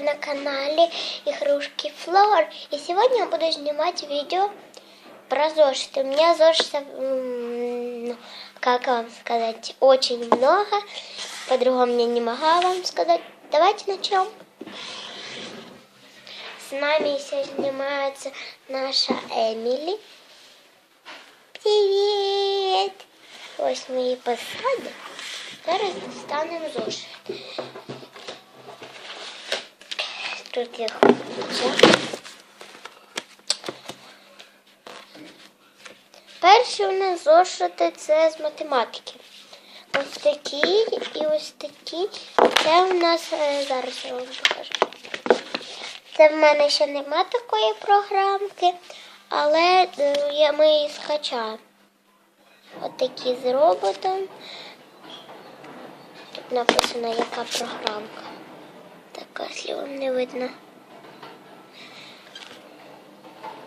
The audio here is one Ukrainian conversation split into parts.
на канале Игрушки Флор. И сегодня я буду снимать видео про зошиты. У меня зошитов, как вам сказать, очень много. По-другому я не могла вам сказать. Давайте начнем. С нами сейчас снимается наша Эмили. Привет! Ось ми її посадимо. Зараз достанемо зошит. Тут їх куча. Перші у нас зошити це з математики. Ось такі і ось такі. Це у нас е, зараз я вам покажу. Це в мене ще нема такої програмки, але е, ми її скачаємо. От такі з роботом. Тут написано, яка програмка. Така, якщо вам не видно.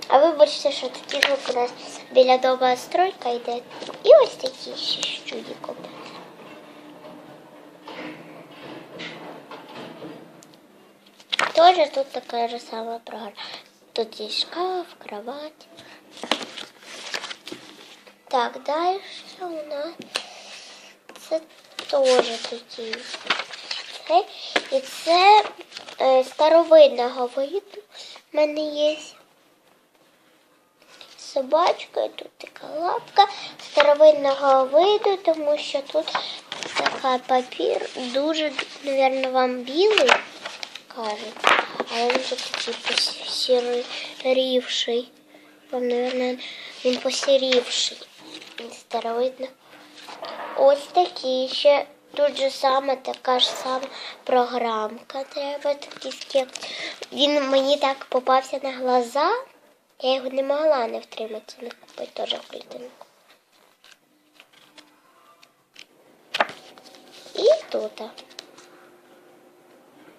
А вибачте, що такий звук у нас біля дома стройка йде. І ось такі ще з чудиком. Тоже тут такая же самая программа. Тут есть шкаф, кровать. Так, дальше у нас це теж такі. Це, і це е, старовинного виду в мене є. Собачка, і тут така лапка старовинного виду, тому що тут така папір, дуже, мабуть, вам білий кажуть, а він тут такий посірівший. Вам, мабуть, він посірівший. Він старовидно. Ось такі ще. Тут же саме така ж сама програмка. Треба такий. Він мені так попався на глаза. Я його не могла не втриматися, не купити теж клітинку. І тут.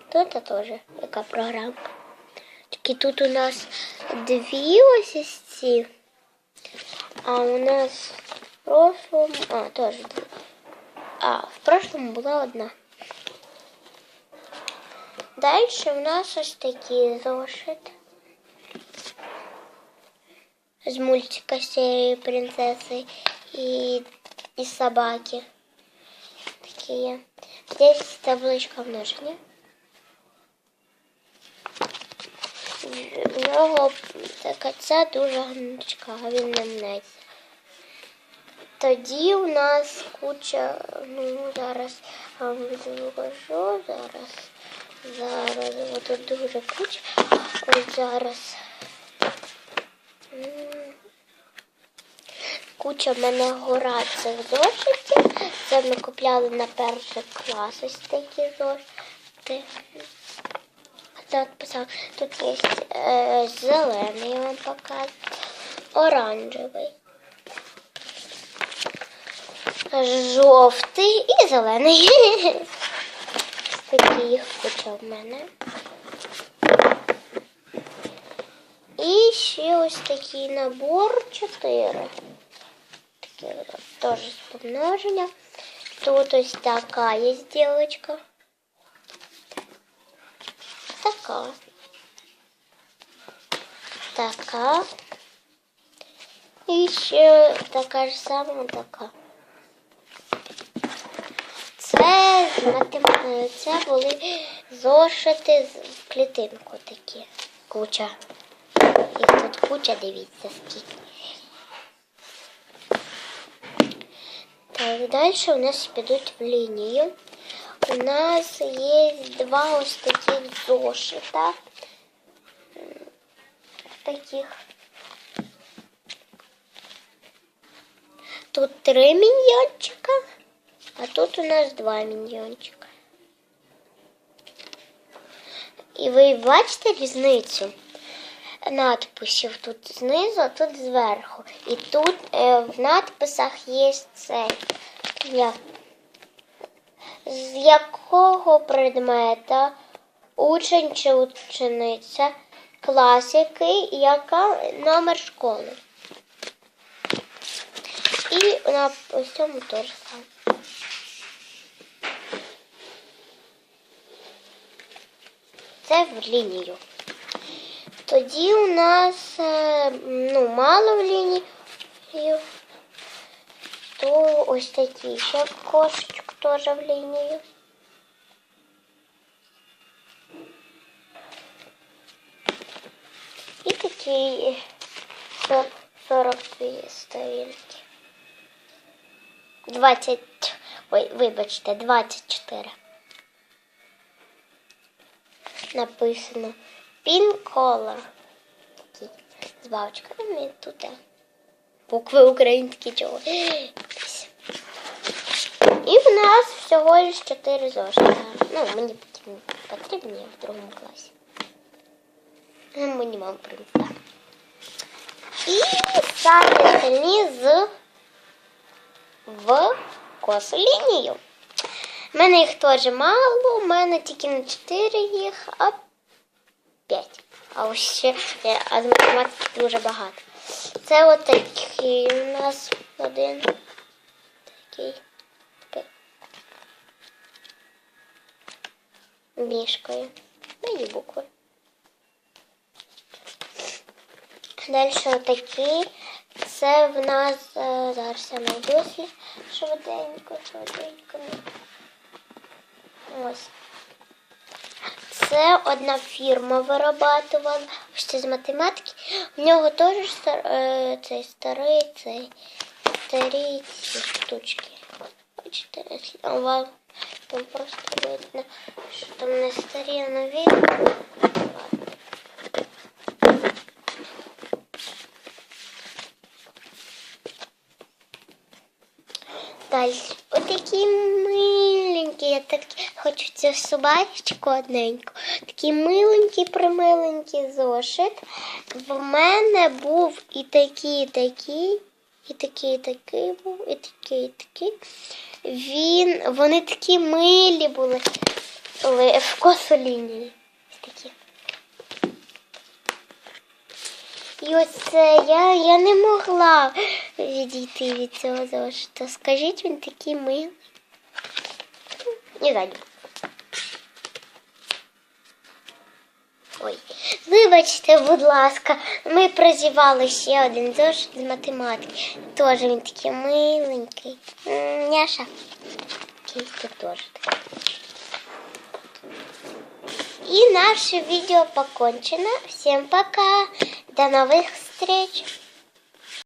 Тут теж яка програмка. Тільки тут у нас дві ось ці. А у нас в прошлому. А, теж дві. А, прошлому була одна. Далі у нас ось такі зошит. З мультика серії принцеси і, і собаки. Такие. Здесь табличка множення. В нього така ця дуже гнучка, а він не мнеться. Тоді у нас куча, ну зараз я вам покажу, зараз, зараз, отут дуже куча, ось зараз. Куча в мене гора цих зошитів. Це ми купляли на перший клас ось такі зошити. Це писав, тут є е, зелений, я вам покажу, оранжевий, жовтий і зелений. Ось Такі їх куча в мене. І ще ось такий набор 4. Такий от теж з помноження. Тут ось така є дівчинка. Така. Така. І ще така ж сама така. Це. Це були зошити з- клітинку такі. Куча. Їх тут куча, дивіться скільки. Так, далі у нас підуть в лінію. У нас є два ось таких зошита. Таких. Тут три міньйончика, тут у нас два міньйончика. І ви бачите різницю? надписів тут знизу, а тут зверху. І тут е, в надписах є цей. Як, з якого предмета учень чи учениця, клас який, і яка номер школи. І на ось цьому теж саме. Це в лінію. Тоді у нас е, ну, мало в лінію, то ось такі ще кошечок теж в лінію. І такі со- 42 сторінки. 20, ой, вибачте, 24. Написано. Такі з бабочками тут. е, Букви українські чого. І в нас всього лиш 4 зошита. Ну, мені потрібні в другому класі. Ну, Мені мама принесла. І самі остальні з в косу лінію. У мене їх теж мало, у мене тільки на 4 їх, а 5. А ще е, а з математики дуже багато. Це от такий у нас один такий мішкою. Мені букви. Далі отакі. Це в нас е, зараз я найдуся швиденько, швиденько. Ось. Це одна фірма вирабатувала ще з математики. У нього теж стар, е, цей старий, цей старі ці штучки. Бачите, вам там просто видно, що там не старі, а нові. Далі. Отакі миленькі, я так хочу цю собачку одненьку. Такий миленький, примиленький зошит. В мене був і такий, і такий, і такий, і такий був, і такий, і такий. Він, вони такі милі були в косу такі. І ось це я, я не могла відійти від цього зошита. Скажіть, він такий милий. І ззаді. Ой, вибачте, будь ласка, ми прозівали ще один зошит з математики. Теж він такий миленький. М, Няша. Кістик теж такий. И наше видео покончено. Всем пока. До новых встреч.